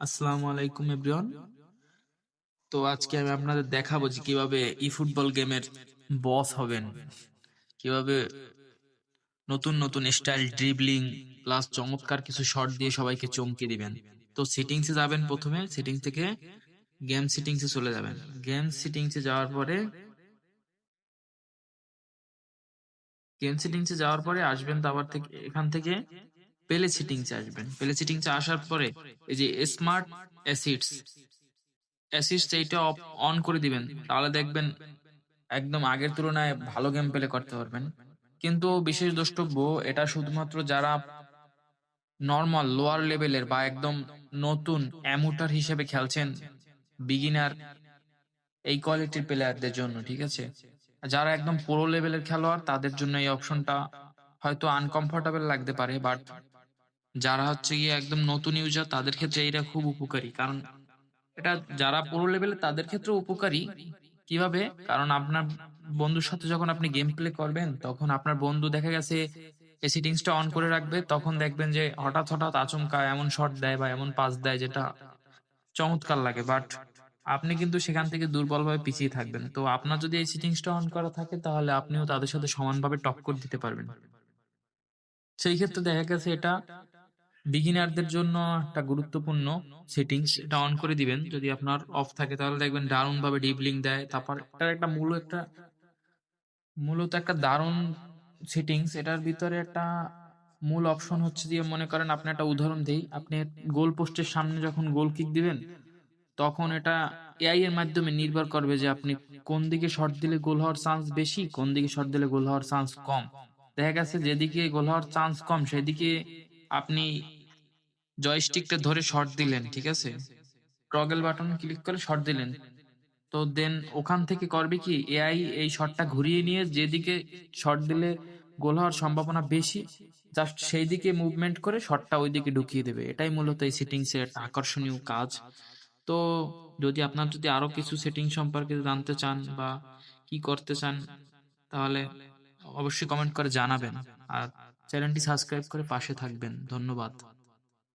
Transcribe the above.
আসসালামু আলাইকুম, এভরিওয়ান। তো আজকে আমি আপনাদের দেখাবো যে কীভাবে ই ফুটবল গেমের বস হবেন। কীভাবে নতুন নতুন স্টাইল ড্রিবলিং প্লাস চমৎকার কিছু শট দিয়ে সবাইকে চমকে দিবেন। তো সেটিংসে যাবেন প্রথমে। সেটিংস থেকে গেম সেটিংসে চলে যাবেন। গেম সেটিংসে যাওয়ার পরে গেম সেটিংসে যাওয়ার পরে আসবেন তো আবার থেকে, এখান থেকে পেলে সেটিংসে আসবেন। পেলে সেটিংসে আসার পরে এই যে স্মার্ট অ্যাসিডস অ্যাসিডস এইটা অন করে দিবেন। তাহলে দেখবেন একদম আগের তুলনায় ভালো গেম প্লে করতে পারবেন। কিন্তু বিশেষ দ্রষ্টব্য, এটা শুধুমাত্র যারা নর্মাল লোয়ার লেভেলের বা একদম নতুন অ্যামুটার হিসেবে খেলছেন বিগিনার এই কোয়ালিটির প্লেয়ারদের জন্য, ঠিক আছে? যারা একদম পুরো লেভেলের খেলোয়াড়, তাদের জন্য এই অপশনটা হয়তো আনকমফোর্টেবল লাগতে পারে বাট যারা হচ্ছে গিয়ে একদম নতুন ইউজার তাদের ক্ষেত্রে এটা খুব উপকারী। কারণ এটা যারা পুরো লেভেলে তাদের ক্ষেত্রে উপকারী। কীভাবে? কারণ আপনার বন্ধুর সাথে যখন আপনি গেম প্লে করবেন, তখন আপনার বন্ধু দেখা গেছে এই সেটিংসটা অন করে রাখবে, তখন দেখবেন যে হঠাৎ হঠাৎ আচমকা এমন শট দেয় বা এমন পাস দেয় যেটা চমৎকার লাগে। বাট আপনি কিন্তু সেখান থেকে দুর্বলভাবে পিছিয়ে থাকবেন। তো আপনার যদি এই সেটিংসটা অন করা থাকে, তাহলে আপনিও তাদের সাথে সমানভাবে টক্কর দিতে পারবেন। সেই ক্ষেত্রে দেখা গেছে এটা বিগিনারদের জন্য একটা গুরুত্বপূর্ণ সেটিংস এটা অন করে দিবেন। যদি আপনার অফ থাকে, তাহলে দেখবেন দারুণ ভাবে ডিপলিং দেয়। তারপর এটার একটা মূল একটা, মূলত একটা দারুণ সেটিংস এটার ভিতরে একটা মূল অপশন হচ্ছে দিয়ে মনে করেন, আপনি একটা উদাহরণ দেই। আপনি গোল পোস্টের সামনে যখন গোল কিক দিবেন, তখন এটা এআই এর মাধ্যমে নির্ভর করবে যে আপনি কোন দিকে শট দিলে গোল হওয়ার চান্স বেশি, কোন দিকে শট দিলে গোল হওয়ার চান্স কম। দেখা গেছে, যেদিকে গোল হওয়ার চান্স কম, সেদিকে আপনি জয়স্টিকটা ধরে শট দিলেন, ঠিক আছে? টগল বাটন ক্লিক করে শট দিলেন। তো দেন ওখান থেকে করবে কি? এআই এই শটটা ঘুরিয়ে নিয়ে যেদিকে শট দিলে গোল হওয়ার সম্ভাবনা বেশি জাস্ট সেই দিকে মুভমেন্ট করে শটটা ওই দিকে ঢুকিয়ে দেবে। এটাই মূলত এই সেটিংস এর আকর্ষণীয় কাজ। তো যদি আপনার যদি আরও কিছু সেটিং সম্পর্কে জানতে চান বা কি করতে চান, তাহলে অবশ্যই কমেন্ট করে জানাবেন। আর চ্যানেলটি সাবস্ক্রাইব করে পাশে থাকবেন। ধন্যবাদ।